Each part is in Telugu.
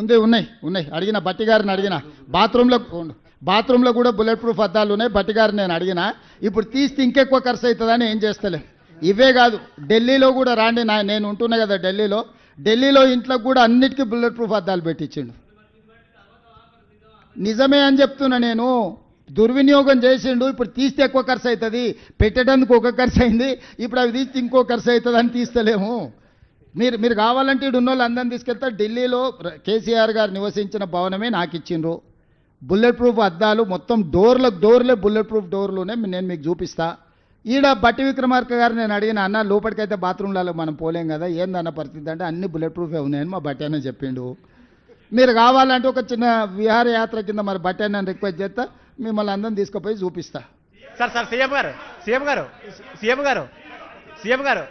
ఉంది ఉన్నాయి ఉన్నాయి. అడిగిన బట్టి గారిని అడిగిన. బాత్రూంలో బాత్రూంలో కూడా బుల్లెట్ ప్రూఫ్ అద్దాలు ఉన్నాయి. బట్టి గారిని నేను అడిగిన ఇప్పుడు తీస్తే ఇంకెక్కువ ఖర్చు అవుతుందని ఏం చేస్తలే ఇవే కాదు ఢిల్లీలో కూడా రాండి నా నేను ఉంటున్నా కదా ఢిల్లీలో. ఢిల్లీలో ఇంట్లో కూడా అన్నిటికీ బుల్లెట్ ప్రూఫ్ అద్దాలు పెట్టించిండు. నిజమే అని చెప్తున్నా నేను. దుర్వినియోగం చేసిండు ఇప్పుడు తీస్తే ఎక్కువ ఖర్చు అవుతుంది. పెట్టడానికి ఒక ఖర్చు అయింది. ఇప్పుడు అవి తీస్తే ఇంకో ఖర్చు అవుతుంది అని తీస్తలేము. మీరు మీరు కావాలంటే ఇడు ఉన్నోళ్ళు అందరిని తీసుకెళ్తే. ఢిల్లీలో కేసీఆర్ గారు నివసించిన భవనమే నాకు ఇచ్చిండ్రు. బుల్లెట్ ప్రూఫ్ అద్దాలు మొత్తం డోర్లకు డోర్లే బుల్లెట్ ప్రూఫ్ డోర్లునే నేను మీకు చూపిస్తా. ఈడ బట్టి విక్రమార్క గారు నేను అడిగిన అన్న లోపలికైతే బాత్రూంలలో మనం పోలేం కదా ఏందన్న పరిస్థితి? అంటే అన్ని బుల్లెట్ ప్రూఫే ఉన్నాయని మా బట్టి అన్న చెప్పిండు. మీరు కావాలంటే ఒక చిన్న విహారయాత్ర కింద మరి బట్టి అన్న రిక్వెస్ట్ చేస్తా. మిమ్మల్ని అందరం తీసుకుపోయి చూపిస్తా. సార్ సార్ సీఎం గారు సీఎం గారు సీఎం గారు సీఎం గారు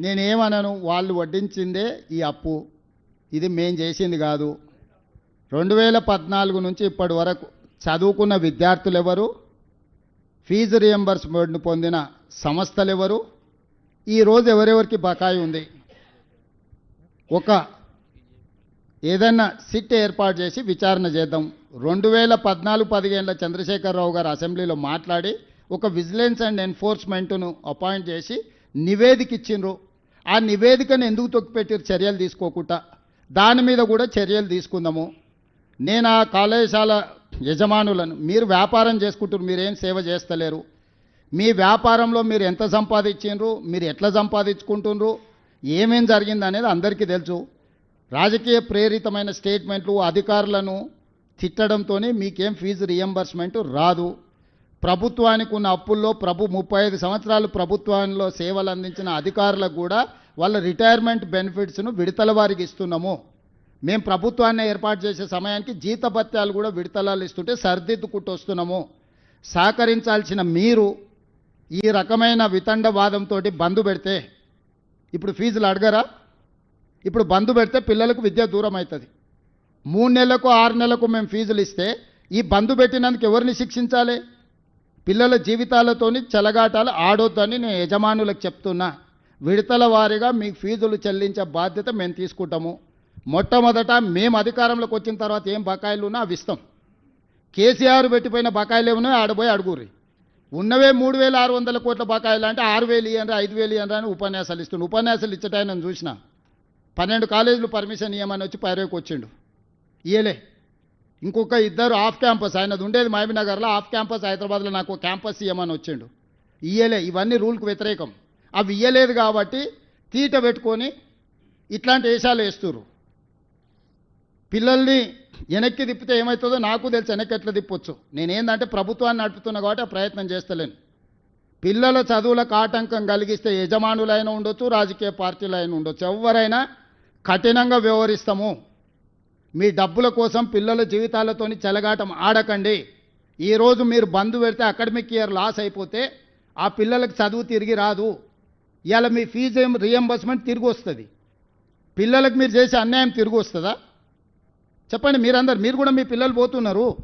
నేనేమనను వాళ్ళు వడ్డించిందే ఈ అప్పు. ఇది మేం చేసింది కాదు. రెండు వేల పద్నాలుగు నుంచి ఇప్పటి వరకు చదువుకున్న విద్యార్థులు ఎవరు ఫీజు రియంబర్స్మెంట్ పొందిన సంస్థలు ఎవరు ఈరోజు ఎవరెవరికి బకాయి ఉంది? ఒక ఏదైనా సిట్ ఏర్పాటు చేసి విచారణ చేద్దాం. రెండు వేల పద్నాలుగు పదిహేనుల చంద్రశేఖరరావు గారు అసెంబ్లీలో మాట్లాడి ఒక విజిలెన్స్ అండ్ ఎన్ఫోర్స్మెంట్ను అపాయింట్ చేసి నివేదిక ఇచ్చిండ్రు. ఆ నివేదికను ఎందుకు తొక్కిపెట్టారు చర్యలు తీసుకోకుండా? దాని మీద కూడా చర్యలు తీసుకుందాము. నేను ఆ కళాశాల యజమానులను మీరు వ్యాపారం చేసుకుంటారు మీరేం సేవ చేస్తలేరు. మీ వ్యాపారంలో మీరు ఎంత సంపాదించిండ్రు మీరు ఎట్లా సంపాదించుకుంటుండ్రు ఏమేం జరిగింది అనేది అందరికీ తెలుసు. రాజకీయ ప్రేరితమైన స్టేట్మెంట్లు అధికారులను తిట్టడంతో మీకేం ఫీజు రియంబర్స్మెంట్ రాదు. ప్రభుత్వానికి ఉన్న అప్పుల్లో ప్రభు ముప్పై ఐదు సంవత్సరాలు ప్రభుత్వంలో సేవలు అందించిన అధికారులకు కూడా వాళ్ళ రిటైర్మెంట్ బెనిఫిట్స్ను విడతల వారికి ఇస్తున్నాము. మేము ప్రభుత్వాన్ని ఏర్పాటు చేసే సమయానికి జీతభత్యాలు కూడా విడతలాలు ఇస్తుంటే సర్దిద్దుకుంటూ వస్తున్నాము సహకరించాల్సిన మీరు ఈ రకమైన వితండవాదంతో బంధు పెడితే ఇప్పుడు ఫీజులు అడగరా? ఇప్పుడు బంధు పెడితే పిల్లలకు విద్య దూరం అవుతుంది మూడు నెలలకు ఆరు నెలలకు మేము ఫీజులు ఇస్తే ఈ బంధు పెట్టినందుకు ఎవరిని శిక్షించాలి? పిల్లల జీవితాలతోని చెలగాటాలు ఆడొద్దని నేను యజమానులకు చెప్తున్నా. విడతల వారీగా మీకు ఫీజులు చెల్లించే బాధ్యత మేము తీసుకుంటాము. మొట్టమొదట మేము అధికారంలోకి వచ్చిన తర్వాత ఏం బకాయిలు ఉన్నా అవి ఇస్తాం. కేసీఆర్ పెట్టిపోయిన బకాయిలు ఏమన్నా ఆడబోయి అడుగురి ఉన్నవే మూడు వేల ఆరు వందల కోట్ల బకాయిలు అంటే ఆరు వేలు ఇయ్యండి ఐదు వేలు ఇయ్యండి అని ఉపన్యాసాలు ఇస్తుండు. ఉపన్యాసాలు ఇచ్చటాయని చూసిన. పన్నెండు కాలేజీలు పర్మిషన్ ఇవ్వమని వచ్చి పైరేకి వచ్చిండు. ఇయ్యలే. ఇంకొక ఇద్దరు ఆఫ్ క్యాంపస్ ఆయనది ఉండేది మహబీనగర్లో ఆఫ్ క్యాంపస్ హైదరాబాద్లో నాకు క్యాంపస్ ఇవ్వమని వచ్చిండు. ఇయ్యలే ఇవన్నీ రూల్కి వ్యతిరేకం. అవి ఇయ్యలేదు కాబట్టి తీట పెట్టుకొని ఇట్లాంటి వేషాలు వేస్తురు పిల్లల్ని వెనక్కి తిప్పితే ఏమవుతుందో నాకు తెలుసు వెనక్కి ఎట్లా తిప్పొచ్చు. నేనేందంటే ప్రభుత్వాన్ని నడుపుతున్నా కాబట్టి ఆ ప్రయత్నం చేస్తలేను. పిల్లల చదువులకు ఆటంకం కలిగిస్తే యజమానులైనా ఉండొచ్చు రాజకీయ పార్టీలైనా ఉండొచ్చు. ఎవరైనా కఠినంగా వ్యవహరిస్తాము. మీ డబ్బుల కోసం పిల్లల జీవితాలతోని చెలగాటం ఆడకండి. ఈరోజు మీరు బంధు పెడితే అకాడమిక్ ఇయర్ లాస్ అయిపోతే ఆ పిల్లలకు చదువు తిరిగి రాదు. ఇవాళ మీ ఫీజు రియంబర్స్మెంట్ తిరిగి వస్తుంది. పిల్లలకు మీరు చేసే అన్యాయం తిరిగి వస్తుందా? చెప్పండి మీరందరు మీరు కూడా మీ పిల్లలు పోతున్నారు.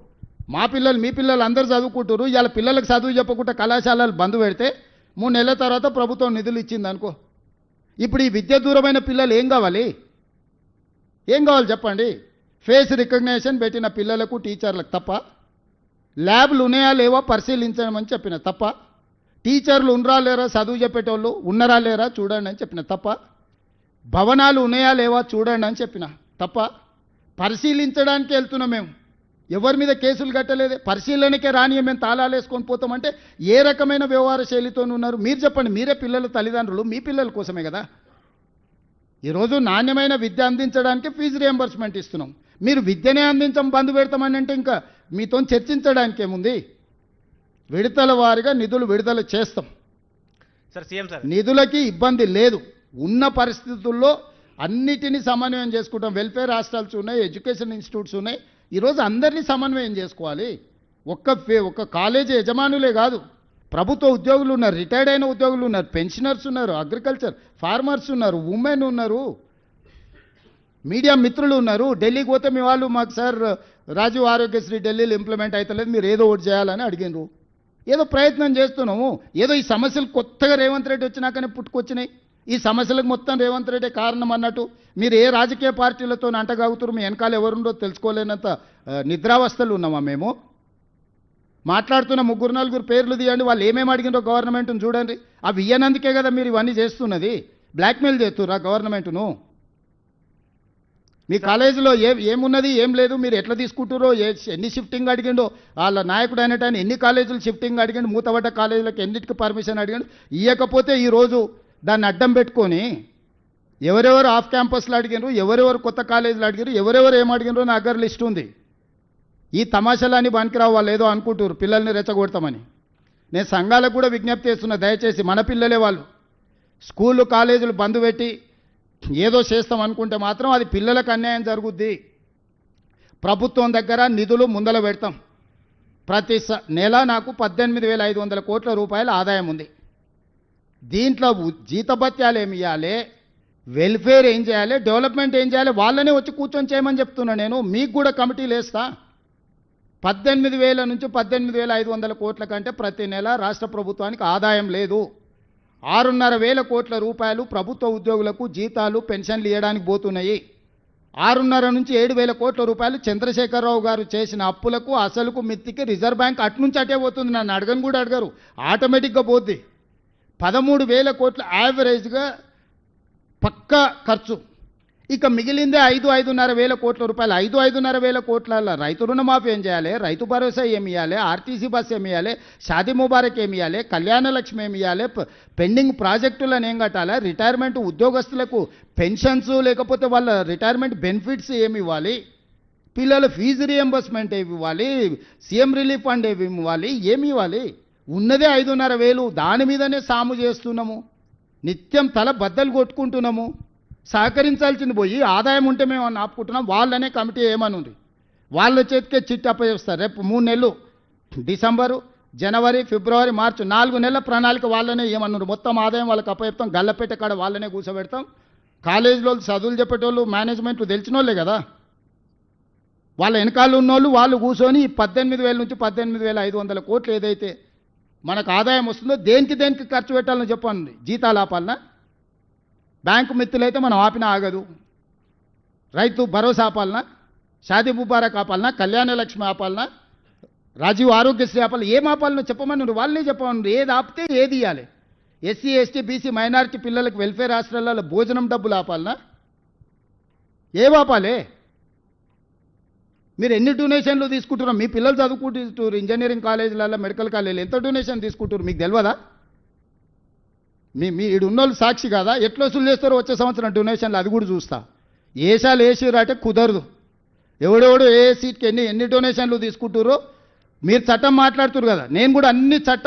మా పిల్లలు మీ పిల్లలు అందరూ చదువుకుంటారు ఇలా పిల్లలకు చదువు చెప్పకుండా కళాశాలలు బంద్ పెడితే మూడు నెలల తర్వాత ప్రభుత్వం నిధులు ఇచ్చింది అనుకో. ఇప్పుడు ఈ విద్య దూరమైన పిల్లలు ఏం కావాలి? ఏం కావాలి చెప్పండి? ఫేస్ రికగ్నేషన్ పెట్టిన పిల్లలకు టీచర్లకు తప్ప ల్యాబ్లు ఉన్నాయా లేవా పరిశీలించమని చెప్పిన తప్ప టీచర్లు ఉన్నరా లేరా చదువు చెప్పేటోళ్ళు ఉన్నరా లేరా చూడండి అని చెప్పిన తప్ప భవనాలు ఉన్నాయా లేవా చూడండి అని చెప్పిన తప్ప పరిశీలించడానికి వెళ్తున్నాం మేము. ఎవరి మీద కేసులు కట్టలేదే. పరిశీలనకే రాని మేము తాళాలు వేసుకొని పోతామంటే ఏ రకమైన వ్యవహార శైలితో ఉన్నారు? మీరు చెప్పండి మీరే పిల్లల తల్లిదండ్రులు మీ పిల్లల కోసమే కదా. ఈరోజు నాణ్యమైన విద్య అందించడానికి ఫీజు రియంబర్స్మెంట్ ఇస్తున్నాం. మీరు విద్యనే అందించం బంద్ పెడతామని అంటే ఇంకా మీతో చర్చించడానికి ఏముంది? విడతల వారిగా నిధులు విడుదల చేస్తాం. Sir CM sir. నిధులకి ఇబ్బంది లేదు. ఉన్న పరిస్థితుల్లో అన్నిటినీ సమన్వయం చేసుకుంటాం. వెల్ఫేర్ హాస్టల్స్ ఉన్నాయి ఎడ్యుకేషన్ ఇన్స్టిట్యూట్స్ ఉన్నాయి. ఈరోజు అందరినీ సమన్వయం చేసుకోవాలి. ఒక్క ఫే- ఒక్క కాలేజీ యజమానులే కాదు. ప్రభుత్వ ఉద్యోగులు ఉన్నారు రిటైర్డ్ అయిన ఉద్యోగులు ఉన్నారు పెన్షనర్స్ ఉన్నారు అగ్రికల్చర్ ఫార్మర్స్ ఉన్నారు ఉమెన్ ఉన్నారు. మీడియా మిత్రులు ఉన్నారు. ఢిల్లీకి పోతే మీ వాళ్ళు మాకు సార్ రాజీవ్ ఆరోగ్యశ్రీ ఢిల్లీలో ఇంప్లిమెంట్ అవుతలేదు మీరు ఏదో ఒకటి చేయాలని అడిగినారు ఏదో ప్రయత్నం చేస్తున్నాము. ఏదో ఈ సమస్యలు కొత్తగా రేవంత్ రెడ్డి వచ్చినాకనే పుట్టుకొచ్చినాయి. ఈ సమస్యలకు మొత్తం రేవంత్ రెడ్డి కారణం అన్నట్టు మీరు ఏ రాజకీయ పార్టీలతో అంటగాగుతారు మీ వెనకాల ఎవరుండో తెలుసుకోలేనంత నిద్రావస్థలు ఉన్నామా మేము? మాట్లాడుతున్న ముగ్గురు నలుగురు పేర్లు తీయండి. వాళ్ళు ఏమేమి అడిగినో గవర్నమెంట్ను చూడండి. అవి ఇయ్యనందుకే కదా మీరు ఇవన్నీ చేస్తున్నది. బ్లాక్మెయిల్ చేస్తుర్రా గవర్నమెంట్ను? మీ కాలేజీలో ఏ ఏమున్నది ఏం లేదు మీరు ఎట్లా తీసుకుంటారో ఏ ఎన్ని షిఫ్టింగ్ అడిగిండో వాళ్ళ నాయకుడు అనేట ఆయన ఎన్ని కాలేజీలు షిఫ్టింగ్ అడిగిండు మూతబడ్డ కాలేజీలకు ఎన్నిటికి పర్మిషన్ అడిగిండు ఇవ్వకపోతే ఈరోజు దాన్ని అడ్డం పెట్టుకొని ఎవరెవరు ఆఫ్ క్యాంపస్లో అడిగినారు ఎవరెవరు కొత్త కాలేజీలు అడిగారు ఎవరెవరు ఏం అడిగినారో నా దగ్గర లిస్ట్ ఉంది. ఈ తమాషాలని పనికిరావు వాళ్ళు ఏదో అనుకుంటారు పిల్లల్ని రెచ్చగొడతామని. నేను సంఘాలకు కూడా విజ్ఞప్తి చేస్తున్నా దయచేసి మన పిల్లలే వాళ్ళు. స్కూళ్ళు కాలేజీలు బంద్ పెట్టి ఏదో చేస్తాం అనుకుంటే మాత్రం అది పిల్లలకు అన్యాయం జరుగుద్ది. ప్రభుత్వం దగ్గర నిధులు ముందల పెడతాం. ప్రతి స- నెల నాకు పద్దెనిమిది వేల ఐదు వందల కోట్ల రూపాయల ఆదాయం ఉంది. దీంట్లో జీతభత్యాలు ఏమి ఇవ్వాలి వెల్ఫేర్ ఏం చేయాలి? డెవలప్మెంట్ ఏం చేయాలి? వాళ్ళనే వచ్చి కూర్చొని చేయమని చెప్తున్నా నేను. మీకు కూడా కమిటీలు వేస్తా. పద్దెనిమిది వేల నుంచి పద్దెనిమిది వేల ఐదు వందల కోట్ల కంటే ప్రతి నెల రాష్ట్ర ప్రభుత్వానికి ఆదాయం లేదు. ఆరున్నర వేల కోట్ల రూపాయలు ప్రభుత్వ ఉద్యోగులకు జీతాలు పెన్షన్లు ఇవ్వడానికి పోతున్నాయి. ఆరున్నర నుంచి ఏడు వేల కోట్ల రూపాయలు చంద్రశేఖరరావు గారు చేసిన అప్పులకు అసలుకు మిత్తికి రిజర్వ్ బ్యాంక్ అటు నుంచి అటే పోతుంది. నన్ను అడగను కూడా అడగరు. ఆటోమేటిక్గా పోద్ది. పదమూడు వేల కోట్ల యావరేజ్గా పక్కా ఖర్చు. ఇక మిగిలిందే ఐదు ఐదున్నర వేల కోట్ల రూపాయలు. ఐదు ఐదున్నర వేల కోట్ల రైతు రుణమాఫీ ఏం చేయాలి? రైతు భరోసా ఏమి ఇవ్వాలి ఆర్టీసీ బస్ ఏమి ఇవ్వాలి షాదీ ముబారక్ ఏమి ఇవ్వాలి కళ్యాణ లక్ష్మి ఏమి ఇవ్వాలి పెండింగ్ ప్రాజెక్టులను ఏం కట్టాలి? రిటైర్మెంట్ ఉద్యోగస్తులకు పెన్షన్స్ లేకపోతే వాళ్ళ రిటైర్మెంట్ బెనిఫిట్స్ ఏమి ఇవ్వాలి? పిల్లల ఫీజు రియంబర్స్మెంట్ ఏమి ఇవ్వాలి? సీఎం రిలీఫ్ ఫండ్ ఏమి ఇవ్వాలి? ఏమి ఇవ్వాలి? ఉన్నదే ఐదున్నర వేలు దాని మీదనే సాము చేస్తున్నాము. నిత్యం తల బద్దలు కొట్టుకుంటున్నాము. సహకరించాల్సింది పోయి ఆదాయం ఉంటే మేము ఆపుకుంటున్నాం? వాళ్ళనే కమిటీ ఏమనుంది? వాళ్ళ చేతికే చిట్టి అప్పచేస్తారు రేపు మూడు నెలలు డిసెంబరు జనవరి ఫిబ్రవరి మార్చి నాలుగు నెలల ప్రణాళిక వాళ్ళనే ఏమన్నారు మొత్తం ఆదాయం వాళ్ళకి అప్పచెప్తాం గల్లపెట్ట కాడ వాళ్ళనే కూర్చోబెడతాం కాలేజీలో చదువులు చెప్పేటోళ్ళు మేనేజ్మెంట్లు తెలిసిన వాళ్ళే కదా. వాళ్ళ వెనకాల ఉన్నోళ్ళు వాళ్ళు కూర్చొని ఈ పద్దెనిమిది వేల నుంచి పద్దెనిమిది వేల ఐదు వందల కోట్లు ఏదైతే మనకు ఆదాయం వస్తుందో దేనికి దేనికి ఖర్చు పెట్టాలని చెప్పండి? జీతాలు ఆపాలనా? బ్యాంకు మిత్తులైతే మనం ఆపిన ఆగదు. రైతు భరోసా ఆపాలనా? షాదీ ముబారక్ ఆపాలనా? కళ్యాణ లక్ష్మి ఆపాలనా? రాజీవ్ ఆరోగ్యశ్రీ ఆపాలి ఏం ఆపాలనో చెప్పమని వాళ్ళే చెప్పమని ఏది ఆపితే ఏది ఇవ్వాలి ఎస్సీ ఎస్టీ బీసీ మైనారిటీ పిల్లలకు వెల్ఫేర్ హాస్టల్లో భోజనం డబ్బులు ఆపాలనా? ఏ ఆపాలి? మీరు ఎన్ని డొనేషన్లు తీసుకుంటున్నారు? మీ పిల్లలు చదువుకుంటున్నారు ఇంజనీరింగ్ కాలేజీలలో మెడికల్ కాలేజీలు ఎంత డొనేషన్ తీసుకుంటున్నారు? మీకు తెలియదా మీ మీ ఉన్న వాళ్ళు సాక్షి కదా? ఎట్లా వసూలు చేస్తారో వచ్చే సంవత్సరం డొనేషన్లు అది కూడా చూస్తా. ఏసాలు వేసిర్రు అంటే కుదరదు. ఎవడెవడు ఏ సీట్కి ఎన్ని ఎన్ని డొనేషన్లు తీసుకుంటారో మీరు చట్టం మాట్లాడుతున్నారు కదా. నేను కూడా అన్ని చట్టాలు